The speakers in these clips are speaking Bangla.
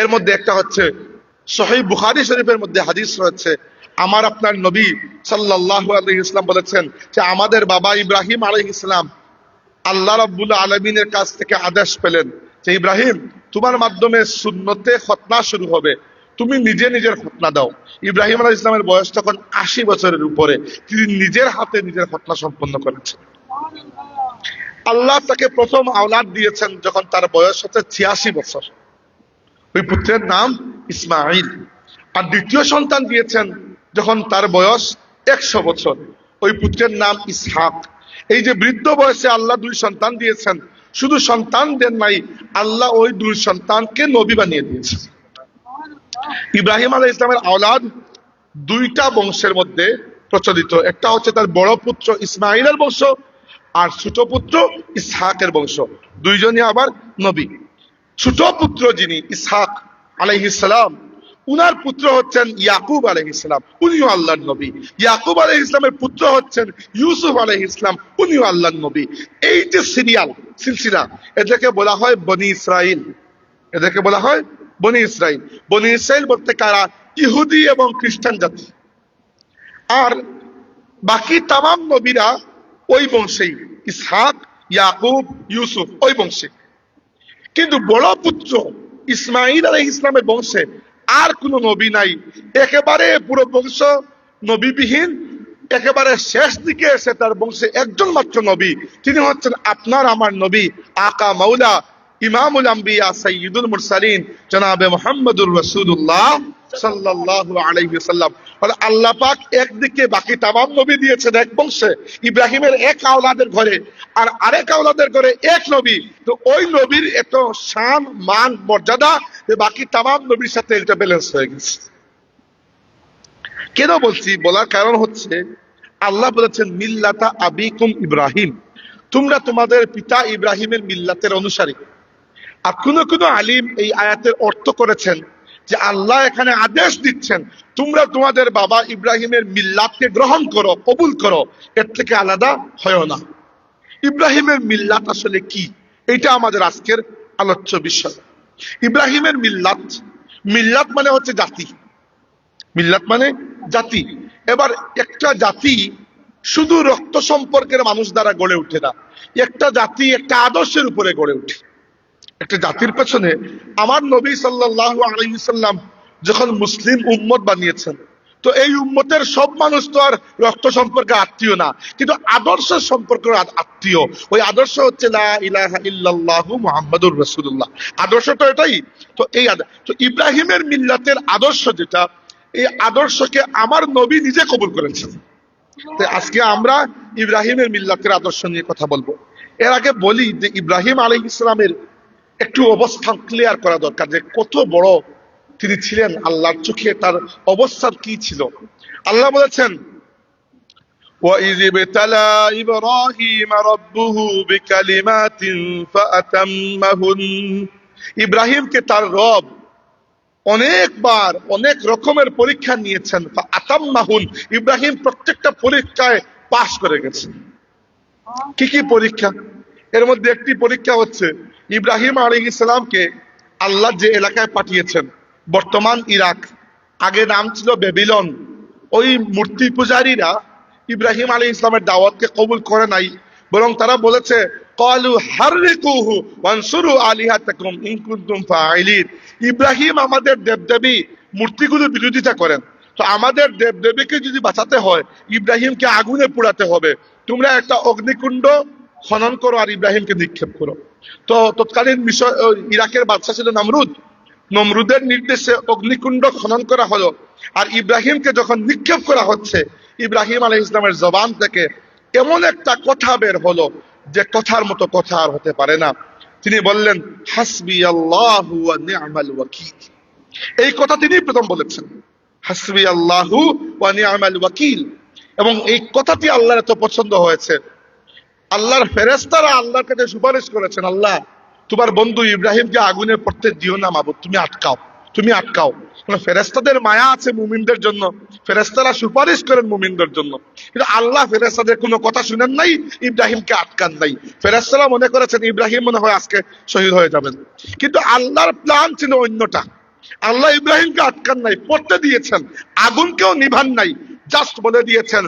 এর মধ্যে একটা হচ্ছে সহি বুখারি শরীফের মধ্যে হাদিস রয়েছে। আমার আপনার নবী সাল্লাল্লাহু আলাইহি ইসলাম বলেছেন যে আমাদের বাবা ইব্রাহিম আলাইহিস ইসলাম আল্লাহ রাব্বুল আলমিনের কাছ থেকে আদেশ পেলেন যে, ইব্রাহিম, তোমার মাধ্যমে সুন্নতে খতনা শুরু হবে। তুমি নিজে নিজের খতনা দাও। ইব্রাহিম আলাহ ইসলামের বয়স তখন আশি বছরের উপরে। তিনি নিজের হাতে নিজের খতনা সম্পন্ন করেছেন। আল্লাহ তাকে প্রথম আওলাদ দিয়েছেন যখন তার বয়স হচ্ছে ছিয়াশি বছর। ওই পুত্রের নাম ইসমাইল আর দ্বিতীয় সন্তান দিয়েছেন যখন তার বয়স একশো বছর, ওই পুত্রের নাম ইসহাক। এই যে বৃদ্ধ বয়সে আল্লাহ দুই সন্তান দিয়েছেন, শুধু সন্তান দেন নাই, আল্লাহ ওই দুই সন্তানকে নবী বানিয়ে দিয়েছেন। ইব্রাহিম আলাহ ইসলামের আওলাদ দুইটা বংশের মধ্যে প্রচলিত। একটা হচ্ছে তার বড় পুত্র ইসমাইলের বংশ, আর ছোট পুত্র ইসহাকের বংশ। দুইজনই আবার নবী। ছোট পুত্র যিনি, ইসহাক আলাইহিসালাম উনার পুত্র হচ্ছেন ইয়াকুব আলহ ইসলাম উনিও আল্লাহর নবী। ইয়াকুব আলহ ইসলামের পুত্র হচ্ছেন ইউসুফ আলহ ইসলাম উনিও আল্লাহর নবী। এই যে সিরিয়াল, সিলসিলা, এদেরকে বলা হয় বনি ইসরাইল। এদেরকে বলা হয় বনি ইসরাইল। বনি ইসরাইল বলতে কারা? ইহুদি এবং খ্রিস্টান জাতি। আর বাকি তামাম নবীরা ওই বংশেই, ইসহাক, ইয়াকুব, ইউসুফ, ওই বংশে। কিন্তু বড় পুত্র ইসমাইল আলহ ইসলামের বংশে আর কোন নবী নাই। একেবারে পুরো বংশ নবীবিহীন, একেবারে শেষ দিকে এসে তার বংশে একজন মাত্র নবী। তিনি হচ্ছেন আপনার আমার নবী, আকা মাউলা ইমামুল আম্বিয়া সৈয়দুল মুরসালিন, জনাবে মোহাম্মদুর রসুল্লাহ সাল্লাল্লাহু আলাইহি সাল্লাম আল্লাহ পাক একদিকে বাকি তামাম নবী দিয়েছেন এক বংশে, ইব্রাহিমের এক আওলাদের ঘরে আর আরেক আওলাদের ঘরে এক নবী। তো ওই নবীর এত মান, মর্যাদা বাকি তামাম নবীর সাথে এটা ব্যালেন্স হয়ে গেছে। কেন বলছি? বলার কারণ হচ্ছে আল্লাহ বলেছেন, মিল্লাতা আবিকুম ইব্রাহিম। তোমরা তোমাদের পিতা ইব্রাহিমের মিল্লাতের অনুসারী। আর কোন কোন আলিম এই আয়াতের অর্থ করেছেন যে আল্লাহ এখানে আদেশ দিচ্ছেন, তোমরা তোমাদের বাবা ইব্রাহিমের মিল্লাতকে গ্রহণ করো, কবুল করো, এর থেকে আলাদা হয় না। ইব্রাহিমের মিল্লাত আসলে কি? এটা আমাদের আজকের আলোচ্য বিষয়। ইব্রাহিমের মিল্লাত মিল্লাত মানে হচ্ছে জাতি। মিল্লাত মানে জাতি। এবার একটা জাতি শুধু রক্ত সম্পর্কের মানুষ দ্বারা গড়ে উঠে না। একটা জাতি একটা আদর্শের উপরে গড়ে উঠে একটা জাতির পেছনে আমার নবী সাল্লাহ আলাইসাল্লাম যখন মুসলিম উম্মত বানিয়েছেন, তো এই উম্মতের সব মানুষ তো আর রক্ত সম্পর্কে আত্মীয় না, কিন্তু আদর্শ সম্পর্কে আত্মীয়। ওই আদর্শ হচ্ছে আদর্শ তো এটাই। তো এই তো ইব্রাহিমের মিল্লাতের আদর্শ যেটা, এই আদর্শকে আমার নবী নিজে কবুল করেছেন। তো আজকে আমরা ইব্রাহিমের মিল্লাতের আদর্শ নিয়ে কথা বলব। এর আগে বলি যে ইব্রাহিম আলী ইসলামের একটু অবস্থান ক্লিয়ার করা দরকার যে কত বড় তিনি ছিলেন আল্লাহর চোখে তার অবস্থান কি ছিল আল্লাহ বলেছেন وَإِذِ ابْتَلَى إِبْرَاهِيمَ رَبُّهُ بِكَلِمَاتٍ فَأَتَمَّهُنَّ ইব্রাহিমকে তার রব অনেকবার অনেক রকমের পরীক্ষা নিয়েছেন আতাম্মাহুন ইব্রাহিম প্রত্যেকটা পরীক্ষায় পাশ করে গেছেন কি কি পরীক্ষা এর মধ্যে একটি পরীক্ষা হচ্ছে, ইব্রাহিম আলী ইসলামকে আল্লাহ যে এলাকায় পাঠিয়েছেন, বর্তমান ইরাক। আগে নাম ছিল বেবিলন। ওই মূর্তি পূজারীরা ইব্রাহিম আলী ইসলামের দাওয়াতকে কবুল করে নাই, বরং তারা বলেছে ইব্রাহিম আমাদের দেবদেবী মূর্তিগুলোর বিরোধিতা করেন। তো আমাদের দেবদেবীকে যদি বাঁচাতে হয়, ইব্রাহিমকে আগুনে পোড়াতে হবে। তোমরা একটা অগ্নিকুণ্ড খনন করো আর ইব্রাহিমকে নিক্ষেপ করো। তো তৎকালীন ইরাকের বাদশা ছিল নমরুদ। নমরুদের নির্দেশে অগ্নিকুণ্ড খনন করা হলো আর ইব্রাহিমকে যখন নিক্ষেপ করা হচ্ছে, ইব্রাহিম আলহ ইসলামের জবান থেকে এমন একটা কথা বের হলো যে কথার মতো কথা আর হতে পারে না। তিনি বললেন, হাসবি আল্লাহ এই কথা তিনি প্রথম বলেছেন, হাসবি আল্লাহু ওয়া নি'মাল ওয়াকিল। এবং এই কথাটি আল্লাহর এত পছন্দ হয়েছে আল্লাহর ফেরেস্তারা আল্লাহর কাছে সুপারিশ করেছেন, আল্লাহ, তোমার বন্ধু ইব্রাহিমকে আগুনে পড়তে দিও না মাবুদ, তুমি আটকাও তুমি আটকাও। ফেরেস্তাদের মায়া আছে মুমিনদের জন্য ফেরেস্তারা সুপারিশ করেন মুমিনদের জন্য। কিন্তু আল্লাহ ফেরেস্তাদের কোনো কথা শুনেন নাই, ইব্রাহিমকে আটকান নাই। ফেরেস্তারা মনে করেছেন ইব্রাহিম মনে হয় আজকে শহীদ হয়ে যাবেন। কিন্তু আল্লাহর প্ল্যান ছিল অন্যটা। আল্লাহ ইব্রাহিমকে আটকান নাই, পড়তে দিয়েছেন, আগুনকেও নিভান নাই, জাস্ট বলে দিয়েছেন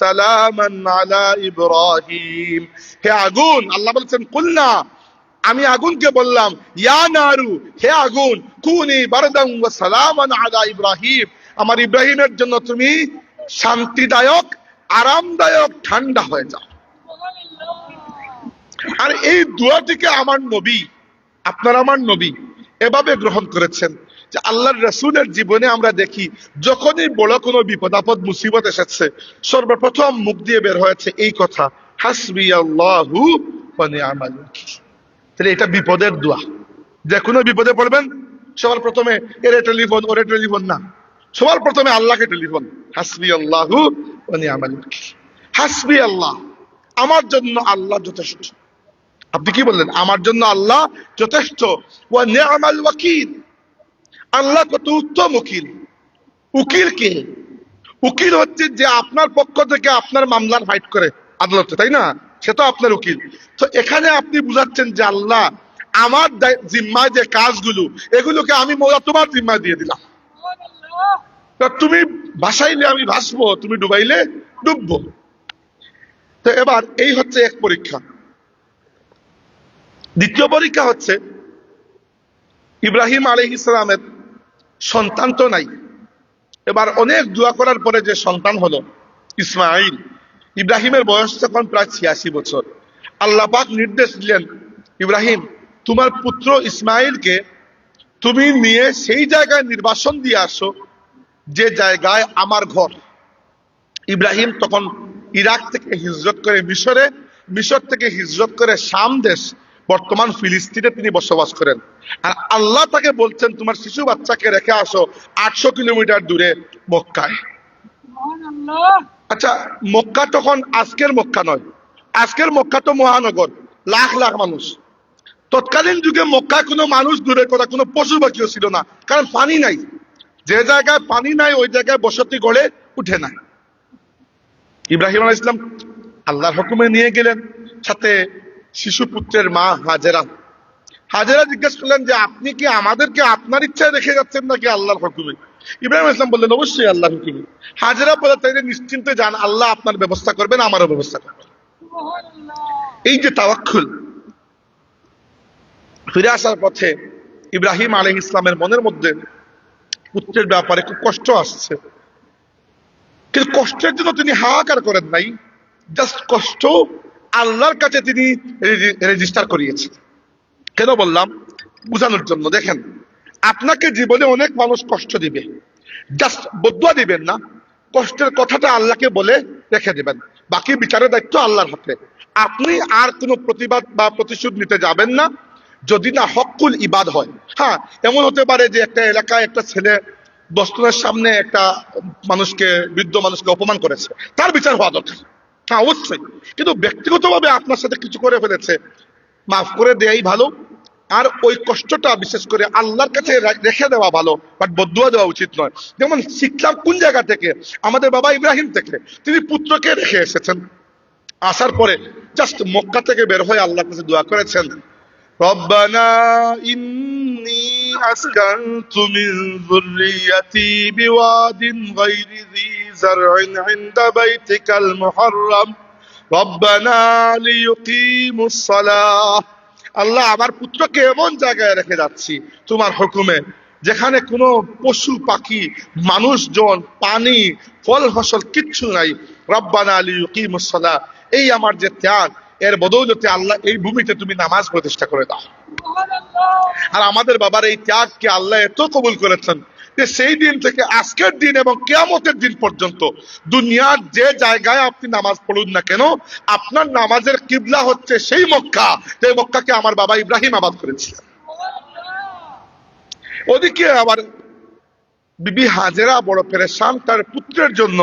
সালামান আলা ইব্রাহিম হে আগুন, আল্লাহ বলছেন আমি আগুনকে বললাম, ইয়া নারু, হে আগুন, কুনি ওয়া সালামান আলা ইব্রাহিম। আমার ইব্রাহিমের জন্য তুমি শান্তিদায়ক, আরামদায়ক, ঠান্ডা হয়ে যাও। আর এই দোয়াটিকে আমার নবী, আপনার আমার নবী এভাবে গ্রহণ করেছেন। যে আল্লাহর রসুলের জীবনে আমরা দেখি, যখনই বড় কোনো বিপদ, আপদ, মুসিবত এসেছে, সর্বপ্রথম মুখ দিয়ে বের হয়েছে এই কথা, হাসবি আল্লাহু। তাহলে এটা বিপদের দোয়া। যে কোনো বিপদে পড়বেন, সবার প্রথমে এর ওরে টেলিফোন না। সবার প্রথমে আল্লাহকে টেলিফোন, হাসবি আল্লাহু নি'মাল ওয়াকিল। হাসবি আল্লাহ, আমার জন্য আল্লাহ যথেষ্ট। আপনি কি বললেন? আমার জন্য আল্লাহ যথেষ্ট। ওয়া নি'মাল ওয়াকিল আল্লাহ কত উত্তম উকিল। উকিল কে? উকিল হচ্ছে যে আপনার পক্ষ থেকে আপনার মামলার ফাইট করে আদালতে, তাই না? সে তো আপনার উকিল। তো এখানে আপনি বুঝাচ্ছেন যে আল্লাহ, আমার জিম্মায় যে কাজগুলো, এগুলোকে আমি তোমার জিম্মায় দিয়ে দিলাম। তুমি ভাসাইলে আমি ভাসবো, তুমি ডুবাইলে ডুববো। তো এবার এই হচ্ছে এক পরীক্ষা। দ্বিতীয় পরীক্ষা হচ্ছে ইব্রাহিম আলহ ইসলামের সন্তান তো নাই। এবার অনেক দোয়া করার পরে যে সন্তান হলো, ইসমাইল, ইব্রাহিমের বয়স তখন প্রায় ছিয়াশি বছর। আল্লাহ পাক নির্দেশ দিলেন, ইব্রাহিম, তোমার পুত্র ইসমাইলকে তুমি নিয়ে সেই জায়গায় নির্বাসন দিয়ে আসো, যে জায়গায় আমার ঘর। ইব্রাহিম তখন ইরাক থেকে হিজরত করে মিশরে, মিশর থেকে হিজরত করে শাম দেশ বর্তমান ফিলিস্তিনে তিনি বসবাস করেন। আর আল্লাহ তাকে বলছেন তোমার শিশু বাচ্চাকে রেখে আসো আটশো কিলোমিটার দূরে মক্কায়। আচ্ছা মক্কা তখন আজকের মক্কা নয়। আজকের মক্কা তো মহানগর লাখ লাখ মানুষ। তৎকালীন যুগে মক্কায় কোনো মানুষ দূরের কথা কোনো পশু পাখিও ছিল না কারণ পানি নাই। যে জায়গায় পানি নাই ওই জায়গায় বসতি গড়ে উঠে না ইব্রাহিম আলাইহিস ইসলাম আল্লাহর হুকুমে নিয়ে গেলেন সাথে শিশু পুত্রের মা হাজেরা। হাজেরা জিজ্ঞেস করলেন যে আপনি কি আমাদেরকে আপনার ইচ্ছায় রেখে যাচ্ছেন নাকি আল্লাহর হুকুমে? ইব্রাহিম ইসলাম বললেন অবশ্যই আল্লাহর হুকুমে। হাজেরা বলে তাই নিশ্চিন্তে যান আল্লাহ আপনার ব্যবস্থা করবেন আমারও ব্যবস্থা করবেন। এই যে তাওয়াক্কুল ফিরে আসার পথে ইব্রাহিম আলহ ইসলামের মনের মধ্যে পুত্রের ব্যাপারে খুব কষ্ট আসছে। কিন্তু কষ্টের জন্য তিনি হাহাকার করেন নাই জাস্ট কষ্ট আল্লাহর কাছে তিনি রেজিস্টার করিয়েছেন কেন বললাম? বুঝানোর জন্য। দেখেন, আপনাকে জীবনে অনেক মানুষ কষ্ট দিবে। জাস্ট বদুয়া দিবেন না। কষ্টের কথাটা আল্লাহকে বলে রেখে দিবেন। বাকি বিচারের দায়িত্ব আল্লাহর হাতে। আপনি আর কোনো প্রতিবাদ বা প্রতিশোধ নিতে যাবেন না। যদি না হকুল ইবাদ হয়। হ্যাঁ এমন হতে পারে যে একটা এলাকায় একটা ছেলে দশজনের সামনে একটা মানুষকে, বৃদ্ধ মানুষকে অপমান করেছে। তার বিচার হওয়া দরকার। হ্যাঁ অবশ্যই। কিন্তু ব্যক্তিগতভাবে আপনার সাথে কিছু করে ফেলেছে, মাফ করে দেয়াই ভালো। আর ওই কষ্টটা বিশেষ করে আল্লাহর কাছে রেখে দেওয়া ভালো বাট বদুয়া দেওয়া উচিত নয়। যেমন শিখলাম কোন জায়গা থেকে? আমাদের বাবা ইব্রাহিম থেকে। তিনি পুত্রকে রেখে এসেছেন। আসার পরে জাস্ট মক্কা থেকে বের হয়ে আল্লাহর কাছে দোয়া করেছেন। রব্বানা ইন্নি আসকান্তু মিন যুররিয়াতি বিওয়াদিন গায়রি زرع عند بيتك المحرم ربنا ليقيموا الصلاة আল্লাহ আমার পুত্রকে এমন জায়গায় রেখে যাচ্ছি তোমার হুকুমে যেখানে কোনো পশু পাখি মানুষজন পানি ফল ফসল কিচ্ছু নাই রব্বানা আলী ইউকিমুসসালাহ এই আমার যে ত্যাগ এর বদৌলতে আল্লাহ এই ভূমিতে তুমি নামাজ প্রতিষ্ঠা করে দাও আর আমাদের বাবার এই ত্যাগকে আল্লাহ এত কবুল করেছেন যে সেই দিন থেকে আজকের দিন এবং কেয়ামতের দিন পর্যন্ত দুনিয়ার যে জায়গায় আপনি নামাজ পড়ুন না কেন, আপনার নামাজের কিবলা হচ্ছে সেই মক্কা, যে মক্কাকে আমার বাবা ইব্রাহিম আবাদ করেছিলেন ওদিকে আবার বিবি হাজেরা বড় পেরেশান, তার পুত্রের জন্য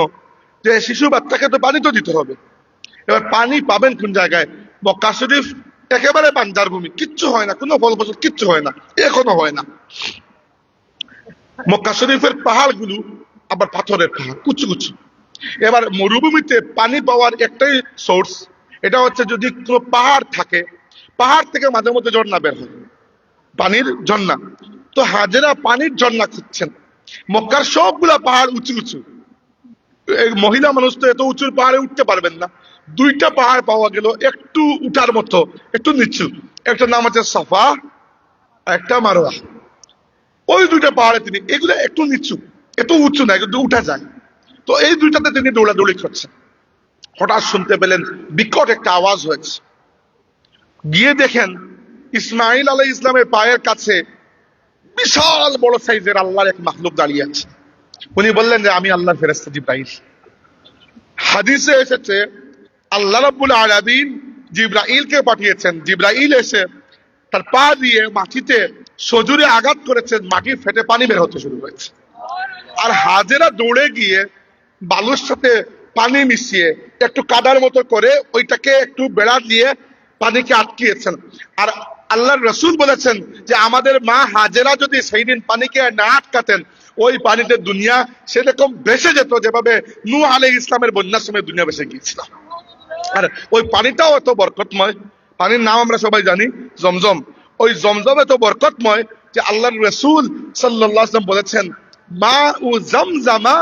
যে শিশু বাচ্চাকে তো পানি তো দিতে হবে। এবার পানি পাবেন কোন জায়গায়? মক্কা শরীফ একেবারে বাঞ্জার ভূমি, কিচ্ছু হয় না, কোনো ফল ফসল কিচ্ছু হয় না, এখনও হয় না। মক্কা শরীফের পাহাড়গুলো আবার পাথরের পাহাড়, কুচু কুচু। এবার মরুভূমিতে পানি পাওয়ার একটাই সোর্স এটা হচ্ছে যদি কোনো পাহাড় থাকে, পাহাড় থেকে মাঝে মধ্যে ঝর্ণা বের হয়, পানির ঝর্ণা। তো হাজেরা পানির ঝর্ণা খুঁজছেন। মক্কার সবগুলা পাহাড় উঁচু উঁচু। মহিলা মানুষ তো এত উঁচুর পাহাড়ে উঠতে পারবেন না। দুইটা পাহাড় পাওয়া গেল, একটু উঠার মতো, একটু নিচু। একটা নাম আছে সাফা, একটা মারোয়া ওই দুইটা পাহাড়ে তিনি, এগুলো একটু নিচু, এত উঁচু না, কিন্তু উঠা যায়। তো এই দুইটাতে তিনি দৌড়াদৌড়ি করছেন। হঠাৎ শুনতে পেলেন বিকট একটা আওয়াজ হয়েছে। গিয়ে দেখেন ইসমাইল আলাই ইসলামের পায়ের কাছে বিশাল বড় সাইজের আল্লাহর এক মাহলুক দাঁড়িয়ে আছে। উনি বললেন যে, আমি আল্লাহর ফেরেস্তা জিব্রাইল। হাদিসে এসেছে, আল্লাহ রাব্বুল আলামিন জিব্রাইলকে পাঠিয়েছেন। জিব্রাইল এসে তার পা দিয়ে মাটিতে সজুরে আঘাত করেছেন মাটি ফেটে পানি বের হতে শুরু হয়েছে আর হাজেরা দৌড়ে গিয়ে বালুর সাথে পানি মিশিয়ে একটু কাদার মতো করে ওইটাকে একটু বেড়া দিয়ে পানিকে আটকিয়েছেন। আর আল্লাহর রসুল বলেছেন যে, আমাদের মা হাজেরা যদি সেই দিন পানিকে না আটকাতেন, ওই পানিতে দুনিয়া সেরকম ভেসে যেত যেভাবে নু আলে ইসলামের বন্যার সময় দুনিয়া ভেসে গিয়েছিল। আর ওই পানিটাও এত বরকতময়। পানির নাম আমরা সবাই জানি, জমজম। ওই জমজম এত বরকতময় যে আল্লাহর রসুল সাল্লাম বলেছেন, মা উ জমজামা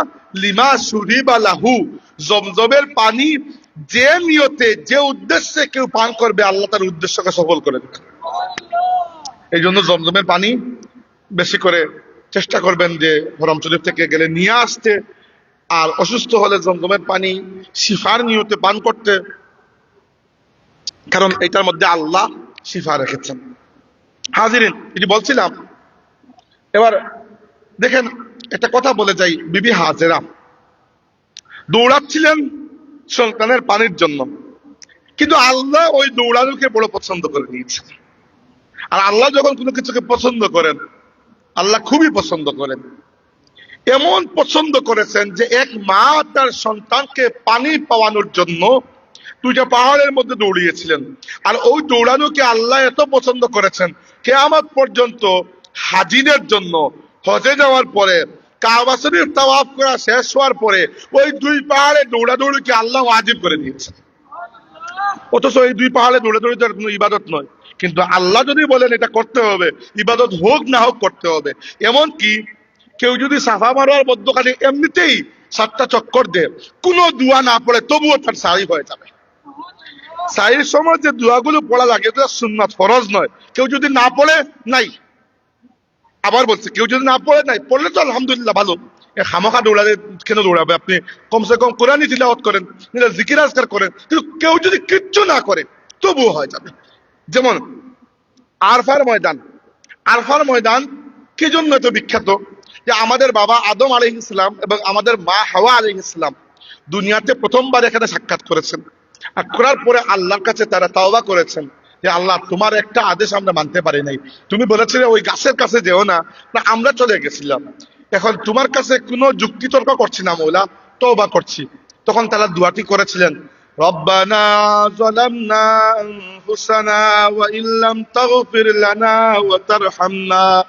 লিমা সুরিবা লাহু। জমজমের পানি যে নিয়তে, যে উদ্দেশ্যে কেউ পান করবে, আল্লাহ তার উদ্দেশ্যকে সফল করে দেবে এই জন্য জমজমের পানি বেশি করে চেষ্টা করবেন যে হরম শরীফ থেকে গেলে নিয়ে আসতে, আর অসুস্থ হলে জমজমের পানি শিফার নিয়তে পান করতে, কারণ এটার মধ্যে আল্লাহ শিফা রেখেছেন। হাজিরিন এটি বলছিলাম, এবার দেখেন একটা কথা বলে যাই বিবি হাজেরা। দৌড়াচ্ছিলেন সন্তানের পানির জন্য, কিন্তু আল্লাহ ওই দৌড়ানোকে বড় পছন্দ করে নিয়েছেন। আর আল্লাহ যখন কোনো কিছুকে পছন্দ করেন, আল্লাহ খুবই পছন্দ করেন। এমন পছন্দ করেছেন যে এক মা তার সন্তানকে পানি পাওয়ানোর জন্য দুইটা পাহাড়ের মধ্যে দৌড়িয়েছিলেন। আর ওই দৌড়ানোকে আল্লাহ এত পছন্দ করেছেন? কেয়ামত পর্যন্ত হাজিনের জন্য হজে যাওয়ার পরে, কাবা তাওয়াফ করা শেষ হওয়ার পরে ওই দুই পাহাড়ে দৌড়াদৌড়িকে আল্লাহ ওয়াজিব করে দিয়েছেন। অথচ এই দুই পাহাড়ে দৌড়াদৌড়ি তো আর কোনো ইবাদত নয়। কিন্তু আল্লাহ যদি বলেন এটা করতে হবে, ইবাদত হোক না হোক করতে হবে। এমন কি কেউ যদি সাফা মারোয়ার মধ্যখানে এমনিতেই সাতটা চক্কর দেয়, কোনো দোয়া না পড়ে তবুও তার সারি হয়ে যাবে। সারির সময় যে দোয়াগুলো পড়া লাগে এটা সুন্নাত ফরজ নয় কেউ যদি না পড়ে নাই। আবার বলছে, কেউ যদি না পড়ে নাই। পড়লে তো আলহামদুলিল্লাহ ভালো। খামোখা দৌড়ালে কেন দৌড়াবে আপনি? কমসে কম কোরআনই তিলাওয়াত করেন জিকির আজকার করেন কিন্তু কেউ যদি কিচ্ছু না করে তবুও হয়ে যাবে যেমন আরফার ময়দান। আরফার ময়দান কি জন্য এত বিখ্যাত? যে আমাদের বাবা আদম আলী ইসলাম এবং আমাদের মা হাওয়া আলী ইসলাম দুনিয়াতে প্রথমবার এখানে সাক্ষাৎ করেছেন। করার পরে আল্লাহর কাছে তারা তাওবা করেছেন যে আল্লাহ তোমার একটা আদেশ আমরা মানতে পারি নাই তুমি বলেছিলে ওই গাছের কাছে যেও না না আমরা চলে গেছিলাম এখন তোমার কাছে কোনো যুক্তি তর্ক করছি না মৌলা তওবা করছি তখন তারা দুয়াটি করেছিলেন ربنا ظلمنا أنفسنا وإن لم تغفر لنا وترحمنا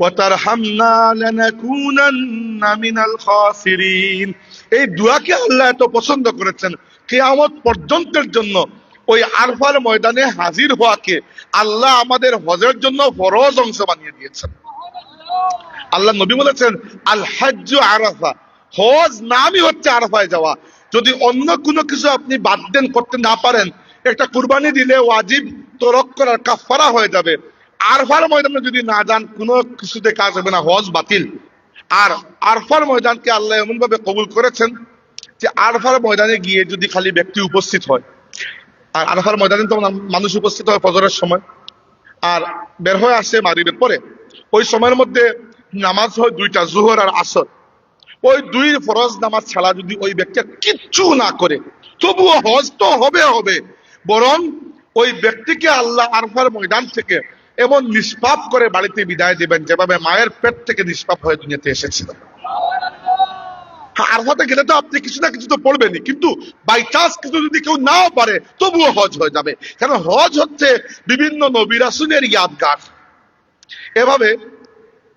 وترحمنا لنكونن من الخاسرين এই দোয়াকে আল্লাহ এত পছন্দ করেছেন কেয়ামত পর্যন্তের জন্য ওই আরফার ময়দানে হাজির হওয়াকে আল্লাহ আমাদের হজের জন্য ফরজ অংশ বানিয়ে দিয়েছেন। আল্লাহ নবী বলেছেন, আল আরাফা। হজ নামই হচ্ছে আরাফায় যাওয়া। যদি অন্য কোনো কিছু আপনি বাদ দেন, করতে না পারেন, একটা কুরবানি দিলে ওয়াজিব তরক করার কাফারা হয়ে যাবে। আরফার ময়দানে যদি না যান, কোনো কিছুতে কাজ হবে না, হজ বাতিল। আর আরফার ময়দানকে আল্লাহ এমন ভাবে কবুল করেছেন যে আরফার ময়দানে গিয়ে যদি খালি ব্যক্তি উপস্থিত হয়, আর আরফার ময়দানে তো মানুষ উপস্থিত হয় ফজরের সময়, আর বের হয়ে আসে মাগরিবের পরে, ওই সময়ের মধ্যে নামাজ হয় দুইটা, জুহর আর আসর। ওই দুই ফরজ নামাজ ছাড়া যদি ওই ব্যক্তি কিচ্ছু না করে, তবুও হজ তো হবে হবে, বরং ওই ব্যক্তিকে আল্লাহ আরফার ময়দান থেকে এমন নিষ্পাপ করে বাড়িতে বিদায় দিবেন, যেভাবে মায়ের পেট থেকে নিষ্পাপ হয়ে দুনিয়াতে এসেছিল। আরফাতে গেলে তো আপনি কিছু না কিছু তো পড়বেনই কিন্তু বাই চান্স কিছু যদি কেউ নাও পারে তবুও হজ হয়ে যাবে কারণ হজ হচ্ছে বিভিন্ন নবিরাসুনের ইয়াদগার এভাবে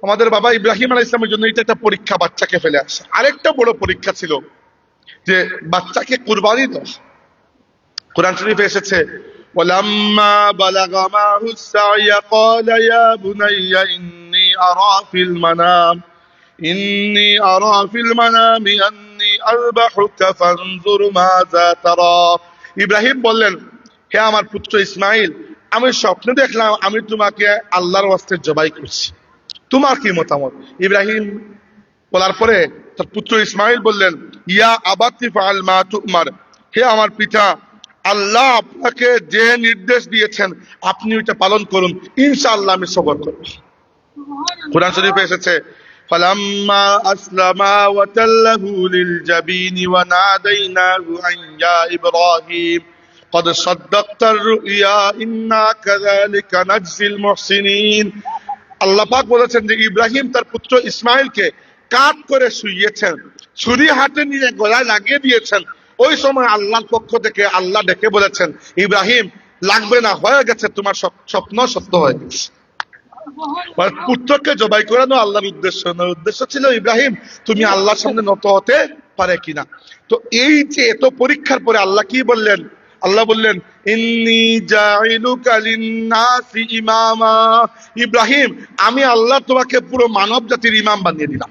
আমাদের বাবা ইব্রাহিম আলাহ ইসলামের জন্য এটা একটা পরীক্ষা বাচ্চাকে ফেলে আসে আরেকটা বড় পরীক্ষা ছিল যে বাচ্চাকে কুরবানি দেওয়া কোরআন শরীফে এসেছে ولما بلغ معه السعي قال يا بني إني أرى في المنام إني أرى في المنام أني أذبحك فانظر ماذا ترى ইব্রাহিম বললেন হে আমার পুত্র ইসমাইল আমি স্বপ্নে দেখলাম আমি তোমাকে আল্লাহর ওয়াস্তে জবাই করছি তোমার কি মতামত ইব্রাহিম বলার পরে তার পুত্র ইসমাইল বললেন ইয়া আবাতি ফাল মা তুমার হে আমার পিতা আল্লাহ আপনাকে যে নির্দেশ দিয়েছেন আপনি ওইটা পালন করুন ইনশাআল্লাহ আমি সবর করব কোরআন শরীফে এসেছে فلما أسلما وتله للجبين وناديناه أن يا إبراهيم قد صدقت الرؤيا إنا كذلك نجزي المحسنين আল্লাহ পাক বলেছেন যে ইব্রাহিম তার পুত্র ইসমাইলকে কাট করে শুইয়েছেন ছুরি হাতে নিয়ে গলায় লাগিয়ে দিয়েছেন ওই সময় আল্লাহর পক্ষ থেকে আল্লাহ ডেকে বলেছেন ইব্রাহিম লাগবে না হয়ে গেছে তোমার স্বপ- স্বপ্ন সত্য হয়ে গেছে মানে পুত্রকে জবাই করানো আল্লাহর উদ্দেশ্য নয় উদ্দেশ্য ছিল ইব্রাহিম, তুমি আল্লাহর সামনে নত হতে পারে কিনা। তো এই যে এত পরীক্ষার পরে আল্লাহ কি বললেন? আল্লাহ বললেন ইব্রাহিম, আমি আল্লাহ তোমাকে পুরো মানব জাতির ইমাম বানিয়ে দিলাম।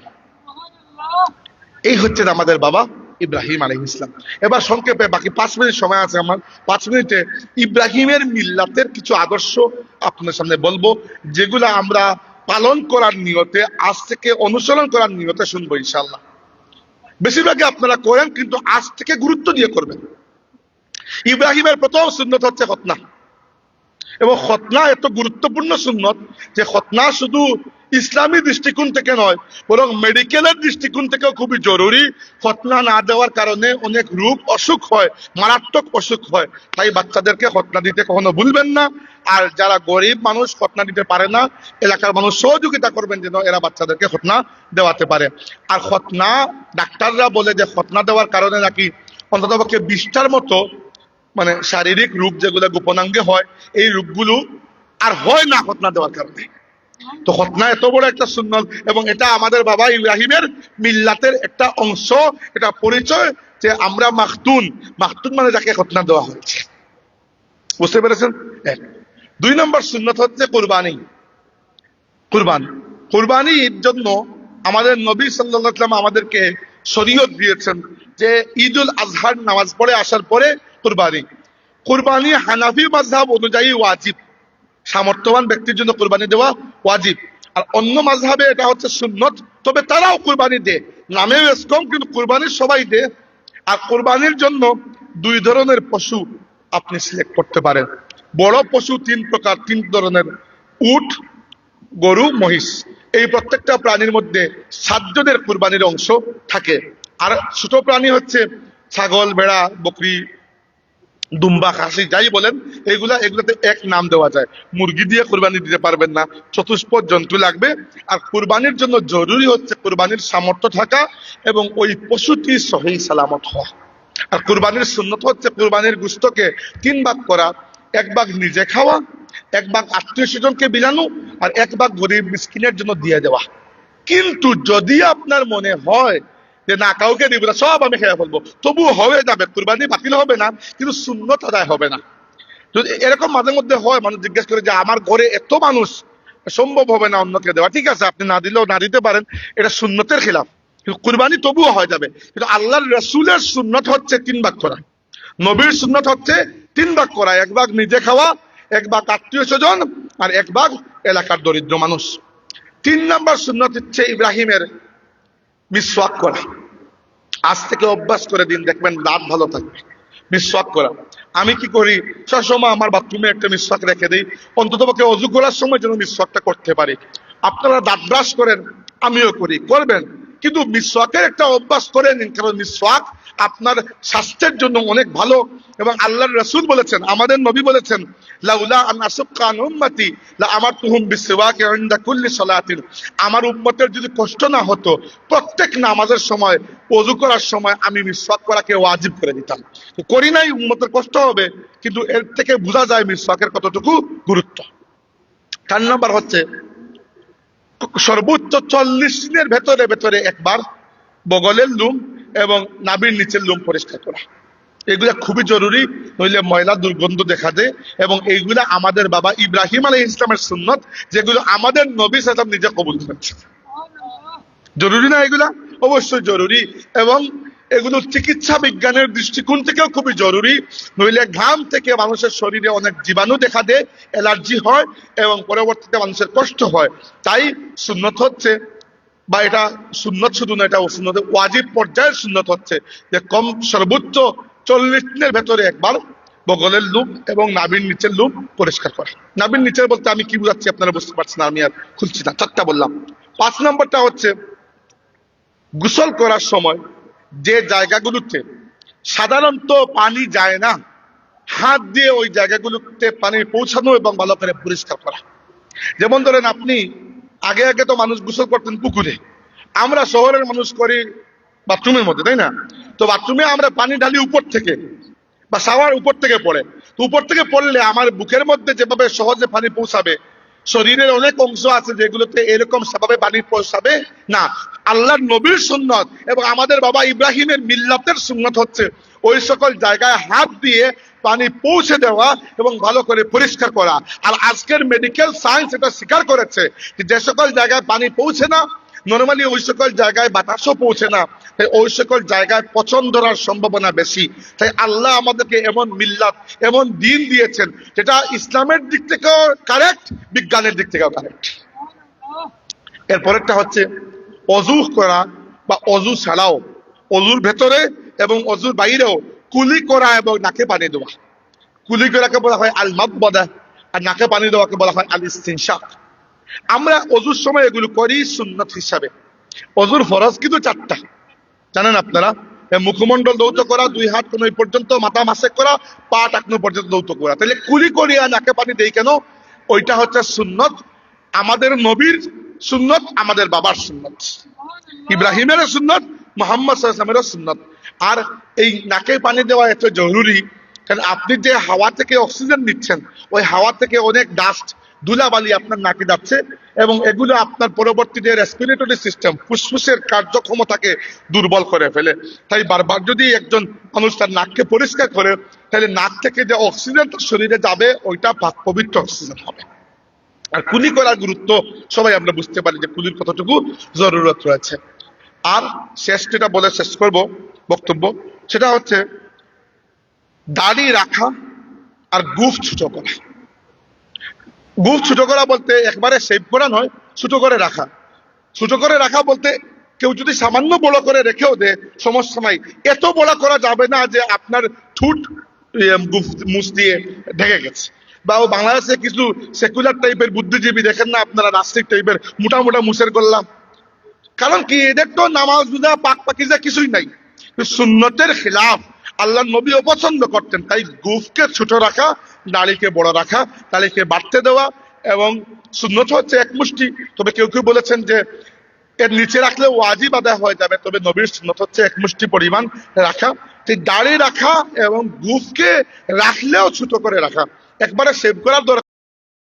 এই হচ্ছে আমাদের বাবা ইব্রাহিম আলহ ইসলাম এবার সংক্ষেপে বাকি পাঁচ মিনিট সময় আছে আমার। পাঁচ মিনিটে ইব্রাহিমের মিল্লাতের কিছু আদর্শ আপনার সামনে বলব, যেগুলো আমরা পালন করার নিয়তে, আজ থেকে অনুসরণ করার নিয়তে শুনব ইনশাল্লাহ বেশিরভাগই আপনারা করেন, কিন্তু আজ থেকে গুরুত্ব দিয়ে করবেন। ইব্রাহিমের প্রথম সুন্নত হচ্ছে খতনা এবং খতনা এত গুরুত্বপূর্ণ সুন্নত যে খতনা শুধু ইসলামী দৃষ্টিকোণ থেকে নয়, বরং মেডিকেলের দৃষ্টিকোণ থেকেও খুবই জরুরি। খতনা না দেওয়ার কারণে অনেক রোগ অসুখ হয়, মারাত্মক অসুখ হয়। তাই বাচ্চাদেরকে খতনা দিতে কখনো ভুলবেন না। আর যারা গরিব মানুষ খতনা দিতে পারে না। এলাকার মানুষ সহযোগিতা করবেন যেন এরা বাচ্চাদেরকে খতনা দেওয়াতে পারে। আর খতনা ডাক্তাররা বলে যে খতনা দেওয়ার কারণে নাকি অন্ততপক্ষে বিশটার মতো মানে শারীরিক রোগ যেগুলো গোপনাঙ্গে হয়, এই রোগগুলো আর হয় না খতনা দেওয়ার কারণে। তো খতনা এত বড় একটা সুন্নত, এবং এটা আমাদের বাবা ইব্রাহিমের মিল্লাতের একটা অংশ, এটা পরিচয় যে আমরা মাখতুন। মাখতুন মানে যাকে খতনা দেওয়া হয়েছে। বুঝতে পেরেছেন? এক। দুই নম্বর সুন্নত হচ্ছে কোরবানি। কুরবান। কুরবানির জন্য আমাদের নবী সাল্লাম আমাদেরকে শরীয়ত দিয়েছেন যে ঈদুল আজহার নামাজ পড়ে আসার পরে কুরবানি। কুরবানি হানাফি মাযহাব অনুযায়ী ওয়াজিব। সামর্থ্যবান ব্যক্তির জন্য কুরবানি দেওয়া ওয়াজিব। আর অন্য মাযহাবে এটা হচ্ছে সুন্নত। তবে তারাও কুরবানি দেয় নামে বেশ কম, কিন্তু কুরবানি সবাই দেয় আর কুরবানির জন্য দুই ধরনের পশু আপনি সিলেক্ট করতে পারেন। বড় পশু তিন প্রকার, তিন ধরনের। উট, গরু, মহিষ। এই প্রত্যেকটা প্রাণীর মধ্যে সাতজনের কুরবানির অংশ থাকে। আর ছোট প্রাণী হচ্ছে ছাগল, ভেড়া, বকরি দুম্বা খাসি যাই বলেন এগুলা এগুলাতে এক নাম দেওয়া যায়। মুরগি দিয়ে কুরবানি দিতে পারবেন না। চতুষ্পদ জন্তু লাগবে। আর কুরবানির জন্য জরুরি হচ্ছে কুরবানির সামর্থ্য থাকা এবং ওই পশুটি সহি সালামত হওয়া। আর কুরবানির সুন্নত হচ্ছে কুরবানির গুস্তকে তিন ভাগ করা। এক ভাগ নিজে খাওয়া, এক ভাগ আত্মীয় স্বজনকে বিলানো, আর এক ভাগ গরিব মিসকিনের জন্য দিয়ে দেওয়া। কিন্তু যদি আপনার মনে হয় যে না, কাউকে দিব না, সব আমি খেয়ে ফেলব। তবু হয়ে যাবে কুরবানি বাতিল হবে না, কিন্তু সুন্নত আদায় হবে না। যদি এরকম মাঝে মধ্যে হয়, মানুষ জিজ্ঞেস করে যে আমার ঘরে এত মানুষ, সম্ভব হবে না অন্যকে দেওয়া? ঠিক আছে, আপনি না দিলেও না দিতে পারেন, এটা সুন্নতের খিলাফ। কিন্তু কুরবানি তবুও হয়ে যাবে। কিন্তু আল্লাহর রসুলের সুন্নত হচ্ছে তিন ভাগ করা। নবীর সুন্নত হচ্ছে তিন ভাগ করা, এক ভাগ নিজে খাওয়া, এক ভাগ আত্মীয় স্বজন, আর এক ভাগ এলাকার দরিদ্র মানুষ। তিন নম্বর সুন্নত হচ্ছে ইব্রাহিমের মিসওয়াক করা। আজ থেকে অভ্যাস করে দিন, দেখবেন দাঁত ভালো থাকবে। মিসওয়াক করা। আমি কি করি? সবসময় আমার বাথরুমে একটা মিসওয়াক রেখে দিই। অন্তত পক্ষে অজু করার সময় যেন মিসওয়াকটা করতে পারি। আপনারা দাঁত ব্রাশ করেন, আমিও করি। করবেন? কিন্তু মিসওয়াকের একটা অভ্যাস করে নিন কারণ মিসওয়াক আপনার স্বাস্থ্যের জন্য অনেক ভালো এবং আল্লাহর রসুল বলেছেন, আমাদের নবী বলেছেন, লাউলা আন আসুক্কা আন উম্মতি, লা আমারতুহুম বিসওয়াকি ইনদা কুল্লি সালাতিন। আমার উম্মতের যদি কষ্ট না হতো, প্রত্যেক নামাজের সময়, ওযু করার সময় আমি মিসওয়াক করাকে ওয়াজিব করে দিতাম। তো করি নাই, উম্মতের কষ্ট হবে, কিন্তু এর থেকে বোঝা যায় মিসওয়াকের কতটুকু গুরুত্ব। চার নাম্বার হচ্ছে সর্বোচ্চ চল্লিশ দিনের ভেতরে ভেতরে একবার বগলের লুম এবং নাবির নিচের লুম পরিষ্কার করা। এগুলা খুবই জরুরি, নইলে ময়লা দুর্গন্ধ দেখা দেয় এবং এইগুলা আমাদের বাবা ইব্রাহিম আলী ইসলামের সুন্নত, যেগুলো আমাদের নবী সালাম নিজে কবুল করেছে জরুরি না এগুলা? অবশ্যই জরুরি এবং এগুলো চিকিৎসা বিজ্ঞানের দৃষ্টিকোণ থেকেও খুবই জরুরি। নইলে ঘাম থেকে মানুষের শরীরে অনেক জীবাণু দেখা দেয়, অ্যালার্জি হয় এবং পরবর্তীতে মানুষের কষ্ট হয়। তাই সুন্নত হচ্ছে বা এটা সুন্নত শুধু না এটা সুন্নত ওয়াজিব পর্যায়ের সুন্নত হচ্ছে যে কম সর্বোচ্চ চল্লিশ দিনের ভেতরে একবার বগলের লুপ এবং নাবির নিচের লুপ পরিষ্কার করা। নাবির নিচের বলতে আমি কি বুঝাচ্ছি আপনারা বুঝতে পারছেন না আমি আর খুলছি না, চারটা বললাম। পাঁচ নম্বরটা হচ্ছে, গোসল করার সময় যে জায়গাগুলোতে সাধারণত পানি যায় না, হাত দিয়ে ওই জায়গাগুলোতে পানি পৌঁছানো এবং ভালো করে পরিষ্কার করা। যেমন ধরেন আপনি আগে আগে তো মানুষ গোসল করতেন পুকুরে। আমরা শহরের মানুষ করি বাথরুমের মধ্যে, তাই না? তো বাথরুমে আমরা পানি ঢালি উপর থেকে বা সাওয়ার উপর থেকে পড়ে। তো উপর থেকে পড়লে আমার বুকের মধ্যে যেভাবে সহজে পানি পৌঁছাবে শরীরের অনেক অংশ আছে যেগুলোতে এরকম স্বভাবে বাণীর পৌঁছাবে না। আল্লাহর নবীর সুন্নত এবং আমাদের বাবা ইব্রাহিমের মিল্লাতের সুন্নত হচ্ছে ওই সকল জায়গায় হাত দিয়ে পানি পৌঁছে দেওয়া এবং ভালো করে পরিষ্কার করা। আর আজকের মেডিকেল সায়েন্স এটা স্বীকার করেছে যে সকল জায়গায় পানি পৌঁছে না নর্মালি ওই সকল জায়গায় বাতাসও পৌঁছে না। তাই ওই সকল জায়গায় পচন ধরার সম্ভাবনা বেশি। তাই আল্লাহ আমাদেরকে এমন মিল্লাত, এমন দিন দিয়েছেন, যেটা ইসলামের দিক থেকেও কারেক্ট বিজ্ঞানের দিক থেকেও কারেক্ট এরপরেরটা হচ্ছে, অজু করা বা অজু ছাড়াও, অজুর ভেতরে এবং অজুর বাইরেও কুলি করা এবং নাকে পানি দেওয়া। কুলি করাকে বলা হয় আল মাদবাদা আর নাকে পানি দেওয়াকে বলা হয় আল ইস্তিনশাক আমরা অজুর সময় এগুলো করি সুন্নত হিসাবে। অজুর ফরজ কিন্তু চারটা। জানেন আপনারা? মুখমন্ডল দৌত করা, দুই হাত কোন পর্যন্ত, মাথা মাসেক করা, পা টাকনো পর্যন্ত দৌত করা। তাহলে কুলি করিয়া নাকে পানি দেই কেন? ওইটা হচ্ছে সুন্নত। আমাদের নবীর সুন্নত, আমাদের বাবার সুন্নত। ইব্রাহিমের সুন্নত, মোহাম্মদ সাল্লামের সুন্নত। আর এই নাকে পানি দেওয়া এত জরুরি, কারণ আপনি যে হাওয়া থেকে অক্সিজেন নিচ্ছেন, ওই হাওয়া থেকে অনেক ডাস্ট ধুলাবালি আপনার নাকে যাচ্ছে এবং এগুলো আপনার পরবর্তীতে রেসপিরেটরি সিস্টেম ফুসফুসের কার্যক্ষমতাকে দুর্বল করে ফেলে। তাই বারবার যদি একজন মানুষ তার নাককে পরিষ্কার করে, তাহলে নাক থেকে যে অক্সিজেন তার শরীরে যাবে, ওইটা পবিত্র অক্সিজেন হবে। আর কুলি করার গুরুত্ব সবাই আমরা বুঝতে পারি যে কুলির কতটুকু জরুরত রয়েছে। আর শেষ যেটা বলে শেষ করব বক্তব্য, সেটা হচ্ছে দাড়ি রাখা আর গুফ ছুটো করা। গুফ ছোট করা বলতে একবারে সেভ করা নয়, ছোট করে রাখা। ছোট করে রাখা বলতে কেউ যদি সামান্য বড় করে রেখেও দেয়, সমস্যা নাই। এত বড় করা যাবে না যে আপনার ঠুট মুছ দিয়ে ঢেকে গেছে। বা বাংলাদেশে কিছু সেকুলার টাইপের বুদ্ধিজীবী দেখেন না, আপনারা রাষ্ট্রিক টাইপের মোটা মোটা মুসের করলাম কারণ কি, এদের তো নামাজ, রোজা, পাক পাকিজা কিছুই নাই। সুন্নতের খিলাফ আল্লাহ নবী অপছন্দ করতেন, তাই গুফকে ছোট রাখা দাড়িকে বড় রাখা, নারীকে বাড়তে দেওয়া এবং সুন্নত হচ্ছে এক মুষ্টি। তবে কেউ কেউ বলেছেন যে এর নিচে রাখলে ওয়াজিব আদায় হয়ে যাবে, তবে নবীর সুন্নত হচ্ছে এক মুষ্টি পরিমাণ রাখা। সেই দাড়ি রাখা এবং গুফকে রাখলেও ছুটো করে রাখা। একবারে সেভ করার দরকার